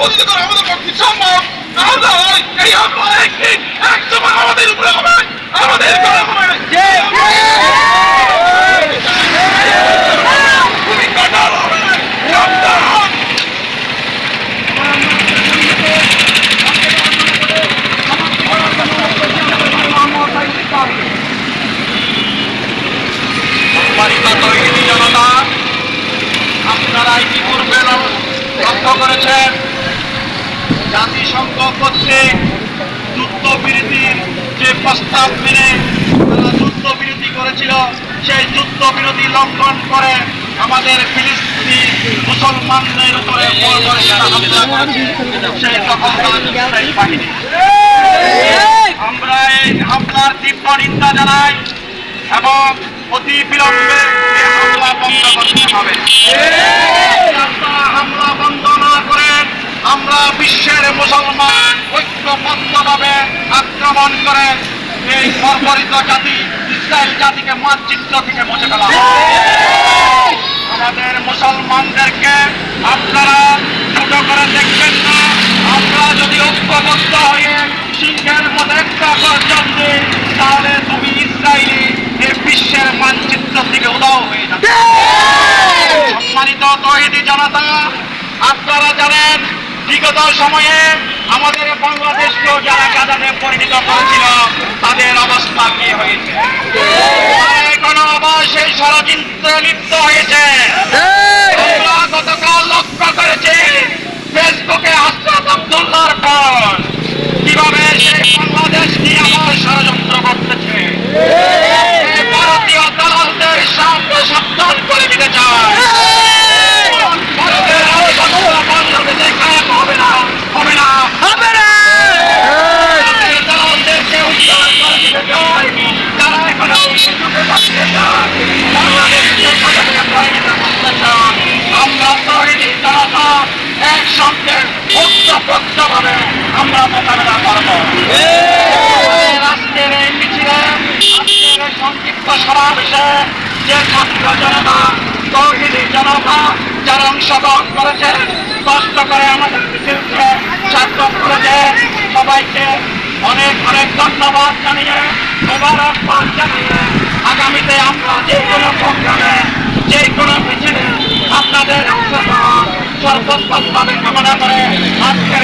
我给你干什么？জাতিসংঘ কর্তৃক যুদ্ধবিরতির যে প্রস্তাব মেনে তারা যুদ্ধবিরতি করেছিল, সেই যুদ্ধবিরতি লঙ্ঘন করে আমাদের ফিলিস্তিনি মুসলমানদের উপরে আমরা এই হামলার তীব্র নিন্দা জানাই এবং অতি বিলম্বে হামলা বন্ধ করতে হবে। বিশ্বের মুসলমান ঐক্যবদ্ধভাবে আক্রমণ করে এই বর্বরিত জাতি ইসরায়েল জাতিকে মানচিত্র থেকে মুছে ফেলা আমাদের মুসলমানদেরকে আপনারা ছোট করে দেখবেন না। আমরা যদি ঐক্যবদ্ধ হয়ে সিংহের মতো একটা গর্জন তাহলে তুমি ইসরায়েলি এই বিশ্বের মানচিত্র থেকে উদাও হয়ে যাবে। সম্মানিত তহিদি জনতা, আপনারা জানেন বিগত সময়ে আমাদের বাংলাদেশকেও যারা কাদাতে পরিণত করেছিল, তাদের অবস্থা কি হয়েছে? এখন সেই ষড়যন্ত্রে লিপ্ত হয়েছে। একসঙ্গে ঐক্যবদ্ধভাবে আমরা মোকাবেলা করব। আজকের এই মিছিলে আজকের এই সংক্ষিপ্ত সমাবেশে যে ছাত্র জনতা তৌহিদি জনতা যারা অংশগ্রহণ করেছে কষ্ট করে আমাদের মিছিলকে সার্থক করেছে সবাইকে অনেক অনেক ধন্যবাদ জানিয়ে মোবারকবাদ জানিয়ে আগামীতে আমরা যে কোনো প্রোগ্রামে যে কোনো মিছিলে আপনাদের অংশগ্রহণ সর্বোত্তমভাবে কামনা করে আজকের